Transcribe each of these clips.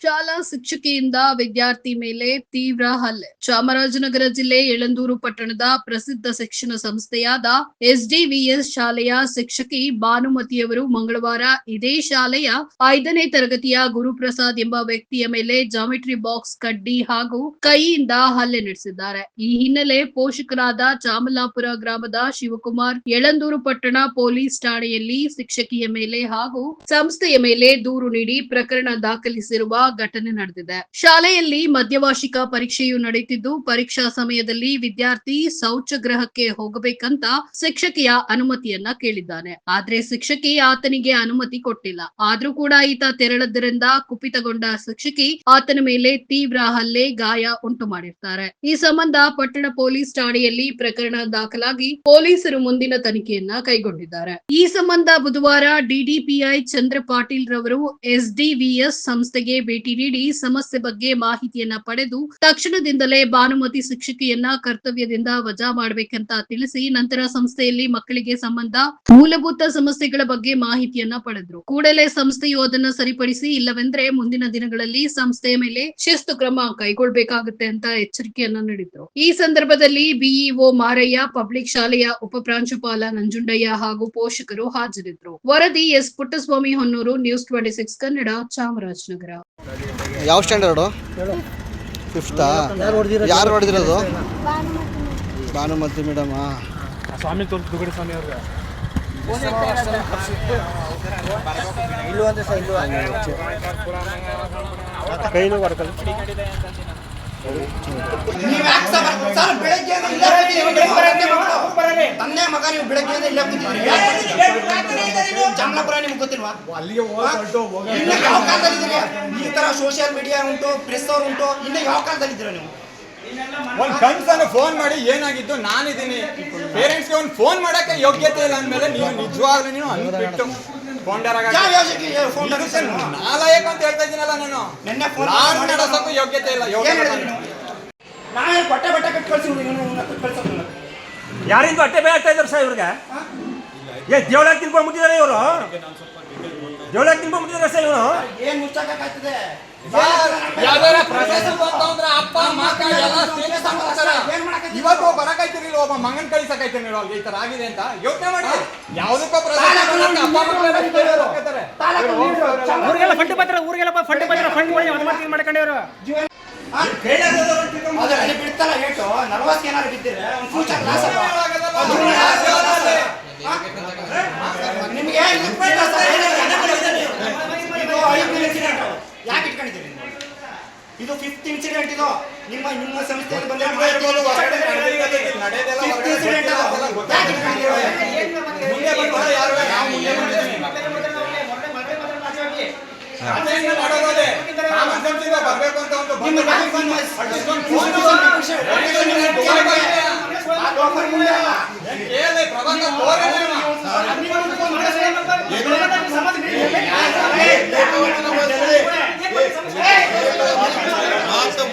ಶಾಲಾ ಶಿಕ್ಷಕಿಯಿಂದ ವಿದ್ಯಾರ್ಥಿ ಮೇಲೆ ತೀವ್ರ ಹಲ್ಲೆ. ಚಾಮರಾಜನಗರ ಜಿಲ್ಲೆ ಯಳಂದೂರು ಪಟ್ಟಣದ ಪ್ರಸಿದ್ಧ ಶಿಕ್ಷಣ ಸಂಸ್ಥೆಯಾದ ಎಸ್ಡಿವಿಎಸ್ ಶಾಲೆಯ ಶಿಕ್ಷಕಿ ಭಾನುಮತಿಯವರು ಮಂಗಳವಾರ ಇದೇ ಶಾಲೆಯ ಐದನೇ ತರಗತಿಯ ಗುರುಪ್ರಸಾದ್ ಎಂಬ ವ್ಯಕ್ತಿಯ ಮೇಲೆ ಜಾಮಿಟ್ರಿ ಬಾಕ್ಸ್ ಕಡ್ಡಿ ಹಾಗೂ ಕೈಯಿಂದ ಹಲ್ಲೆ ನಡೆಸಿದ್ದಾರೆ. ಈ ಹಿನ್ನೆಲೆ ಪೋಷಕರಾದ ಚಾಮಲಾಪುರ ಗ್ರಾಮದ ಶಿವಕುಮಾರ್, ಯಳಂದೂರು ಪಟ್ಟಣ ಪೊಲೀಸ್ ಠಾಣೆಯಲ್ಲಿ ಶಿಕ್ಷಕಿಯ ಮೇಲೆ ಹಾಗೂ ಸಂಸ್ಥೆಯ ಮೇಲೆ ದೂರು ನೀಡಿ ಪ್ರಕರಣ ದಾಖಲಿಸಿರುವ ಘಟನೆ ನಡೆದಿದೆ. ಶಾಲೆಯಲ್ಲಿ ಮಧ್ಯವಾರ್ಷಿಕ ಪರೀಕ್ಷೆಯು ನಡೆಯುತ್ತಿದ್ದು, ಪರೀಕ್ಷಾ ಸಮಯದಲ್ಲಿ ವಿದ್ಯಾರ್ಥಿ ಶೌಚಗೃಹಕ್ಕೆ ಹೋಗಬೇಕಂತ ಶಿಕ್ಷಕಿಯ ಅನುಮತಿಯನ್ನ ಕೇಳಿದ್ದಾನೆ. ಆದ್ರೆ ಶಿಕ್ಷಕಿ ಆತನಿಗೆ ಅನುಮತಿ ಕೊಟ್ಟಿಲ್ಲ. ಆದ್ರೂ ಕೂಡ ಈತ ತೆರಳದ್ದರಿಂದ ಕುಪಿತಗೊಂಡ ಶಿಕ್ಷಕಿ ಆತನ ಮೇಲೆ ತೀವ್ರ ಹಲ್ಲೆ, ಗಾಯ ಉಂಟು ಮಾಡಿರ್ತಾರೆ. ಈ ಸಂಬಂಧ ಪಟ್ಟಣ ಪೊಲೀಸ್ ಠಾಣೆಯಲ್ಲಿ ಪ್ರಕರಣ ದಾಖಲಾಗಿ ಪೊಲೀಸರು ಮುಂದಿನ ತನಿಖೆಯನ್ನ ಕೈಗೊಂಡಿದ್ದಾರೆ. ಈ ಸಂಬಂಧ ಬುಧವಾರ ಡಿಡಿಪಿಐ ಚಂದ್ರ ಪಾಟೀಲ್ ರವರು ಎಸ್ಡಿವಿಎಸ್ ಸಂಸ್ಥೆಗೆ ಭೇಟಿ ನೀಡಿ ಸಮಸ್ಯೆ ಬಗ್ಗೆ ಮಾಹಿತಿಯನ್ನ ಪಡೆದು ತಕ್ಷಣದಿಂದಲೇ ಭಾನುಮತಿ ಶಿಕ್ಷಕಿಯನ್ನ ಕರ್ತವ್ಯದಿಂದ ವಜಾ ಮಾಡಬೇಕಂತ ತಿಳಿಸಿ ನಂತರ ಸಂಸ್ಥೆಯಲ್ಲಿ ಮಕ್ಕಳಿಗೆ ಸಂಬಂಧ ಮೂಲಭೂತ ಸಮಸ್ಯೆಗಳ ಬಗ್ಗೆ ಮಾಹಿತಿಯನ್ನ ಪಡೆದ್ರು. ಕೂಡಲೇ ಸಂಸ್ಥೆಯು ಅದನ್ನ ಸರಿಪಡಿಸಿ ಇಲ್ಲವೆಂದ್ರೆ ಮುಂದಿನ ದಿನಗಳಲ್ಲಿ ಸಂಸ್ಥೆಯ ಮೇಲೆ ಶಿಸ್ತು ಕ್ರಮ ಕೈಗೊಳ್ಳಬೇಕಾಗುತ್ತೆ ಅಂತ ಎಚ್ಚರಿಕೆಯನ್ನ ನೀಡಿದ್ರು. ಈ ಸಂದರ್ಭದಲ್ಲಿ ಬಿಇಒ ಮಾರಯ್ಯ, ಪಬ್ಲಿಕ್ ಶಾಲೆಯ ಉಪ ಪ್ರಾಂಶುಪಾಲ ನಂಜುಂಡಯ್ಯ ಹಾಗೂ ಪೋಷಕರು ಹಾಜರಿದ್ದರು ವರದಿ S Puttaswamy Honnuru, news twenty six Kannada, Chamarajanagar. ಯಾವ ಸ್ಟ್ಯಾಂಡರ್ಡು ಫಿಫ್ತಾ ಯಾರು ಹೊಡೆದಿರೋದು? ಭಾನುಮತಿ ಮೇಡಮ್ ಸ್ವಾಮಿ ತೋರ್ ದುಗಡಿ ಸ್ವಾಮಿ ಅವ್ರಿಗೆ. ಕೈಲೂ ಯಾಕೆ ಸರ್ ಬೆಳಗ್ಗೆ ತನ್ನೇ ಮಗ ನೀವು ಬೆಳಗ್ಗೆಯಿಂದ ಇಲ್ಲ ಚಾಮಲಾಪುರ ನಿಮ್ಗೆ ಗೊತ್ತಿಲ್ವಾ ಅಲ್ಲಿಗೆ ಇನ್ನು ಯಾವ ಕಾಲದಲ್ಲಿದ್ದೀರಿ ಈ ತರ ಸೋಷಿಯಲ್ ಮೀಡಿಯಾ ಉಂಟು ಪ್ರೆಸ್ ಅವ್ರು ಉಂಟು ಇನ್ನು ಯಾವ ಕಾಲದಲ್ಲಿದ್ದೀರಾ ನೀವು ಒಂದ್ ಕನ್ಸನ್ನು ಫೋನ್ ಮಾಡಿ ಏನಾಗಿದ್ದು ನಾನಿದ್ದೀನಿ ಪೇರೆಂಟ್ಸ್ಗೆ ಒಂದು ಫೋನ್ ಮಾಡಕ್ಕೆ ಯೋಗ್ಯತೆ ಇಲ್ಲ ಅಂದ್ಮೇಲೆ ನೀವು ನಿಜವಾಗ್ಲೂ ನೀನು ಅಂದ್ಬಿಟ್ಟು ಫೌಂಡರ್ ಫೋನ್ ನಾಲಾಯಕ ಅಂತ ಹೇಳ್ತಾ ಇದ್ದೀನಲ್ಲ ನಾನು. ನಿನ್ನೆ ಫೋನ್ ಲಾಡ್ ನಡೆಸೋಕ್ಕೂ ಯೋಗ್ಯತೆ ಇಲ್ಲ? ನಾವೇ? ಬಟ್ಟೆ ಬಟ್ಟೆ ಕಟ್ಟಿ ಕಳ್ಸಿ ಕಳ್ಸೋದಿಲ್ಲ ಯಾರಿಂದ ಹೊಟ್ಟೆ ಬೇ ಆಗ್ತಾ ಇದ್ದಾರೆ ಸರ್ ಇವ್ರಿಗೆ? ಏ ದೇವಳ ಮುಟ್ಟಿದಾರೆ ಇವರು. ದೇವಳ ಮುಟ್ಟಿದಾರೆ ಸರ್ ಇವರು. ಏನ್ ಮುಚ್ಚಾಕಾಗ್ತದೆ ಯಾವ್ದಾರ ಪ್ರೊಸೆಸರ್ ಇವತ್ತು ಬರಕೈತಿರ್ಲಿಲ್ಲ ಒಬ್ಬ ಮಗನ್ ಕಳಿಸಕೈತಿರ್ಲಿಲ್ಲ ಅಲ್ಲಿ ಈ ತರ ಆಗಿದೆ ಅಂತ ಯೋಚನೆ ಮಾಡಿ ಯಾವುದಕ್ಕೋ ಊರಿಗೆಲ್ಲ ಫಂಡ್ ಪತ್ರ ಊರಿಗೆಲ್ಲ ಫಂಡ್ ಪತ್ರ ಫಂಡ್ ಮಾಡಿ ಅದು ಮಾಡ್ಕೊಂಡು ಮಾಡ್ಕೊಂಡವ್ರು ಬಿಡ್ತಲ್ಲ ಏಟು ನಲ್ವತ್ತು ಏನಾರು ಬಿದ್ದಿದ್ರೆ ಒಂದು ಫ್ಯೂಚರ್ ಲಾಸ್ ನಿಮಗೆ ಇದು ಬೇಡ ಸರ್, ಏನಿಲ್ಲ, ಅದೇ ಕಡೆ ಇದೆ ನೀವು. ಇದು ಐದನೇ ಇನ್ಸಿಡೆಂಟ್ ಯಾಕೆ ಇಟ್ಕೊಂಡಿದ್ದೀರಿ ನೀವು? ಇದು ಫಿಫ್ತ್ ಇನ್ಸಿಡೆಂಟ್ ಇದು ನಿಮ್ಮ ನಿಮ್ಮ ಸಂಸ್ಥೆಯಲ್ಲಿ ಬಂದಿರೋ ಮಾಹಿತಿ ಇದು. ನಡೆಯೋದೆಲ್ಲ Fifth ಹೊರಗಡೆ incident ಅದು. ಗೊತ್ತಿರೋದೆಲ್ಲ ಯಾಕೆ ಇಟ್ಕೊಂಡಿದ್ದೀರಿ? ಮುಂದೆ ಬಂದ್ರೆ ಯಾರು ನಾವು ಮುಂದೆ ಬಂದಿದ್ದೀವಿ ಅದೇನು ಮಾಡೋದು ನಿಮ್ಮ ನಿಮ್ಮ ಸಂಸ್ಥೆಯಲ್ಲಿ ಇಂದ ಬರ್ಬೇಕು ಅಂತ ಒಂದು ನಿಮ್ಮ ಬಂದು ಬ್ಯಾಂಕ್ ಬಂದು at least ಒಂದು ಫೋನ್ phone ವಿಷಯ, ಲೊಕೇಶನ್ ನಿಮ್ಗೆ ಗೊತ್ತಾಗಿದೆ. ಆ ಲೋಕಲ್ ಮುಂದೆ ಅಲ್ಲ. ಕೇಳಿ ಪ್ರಬಂಧ ತೋರಿಲ್ಲ ನೀವು.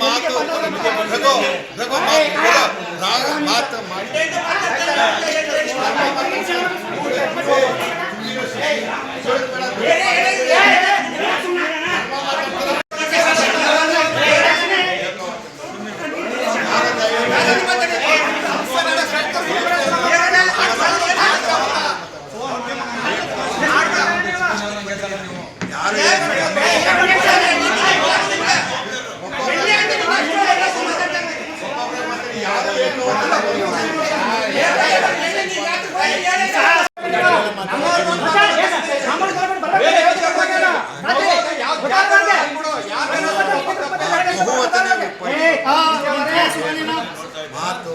ಮಾತು ಮಾತು ರಘು ರಘು ಮಾತು ರಾಗ ಮಾತು ಮಾಡಿ ಬೇರೆ ಯೋಚನೆ ಮಾಡ್ಬೇಡ. ಯಾವ್ದು ಯಾರು ಬಂದ್ಬಿಡು. ಯಾರು ಏನಾದ್ರು ಬಹುವಚನ ಮಾತು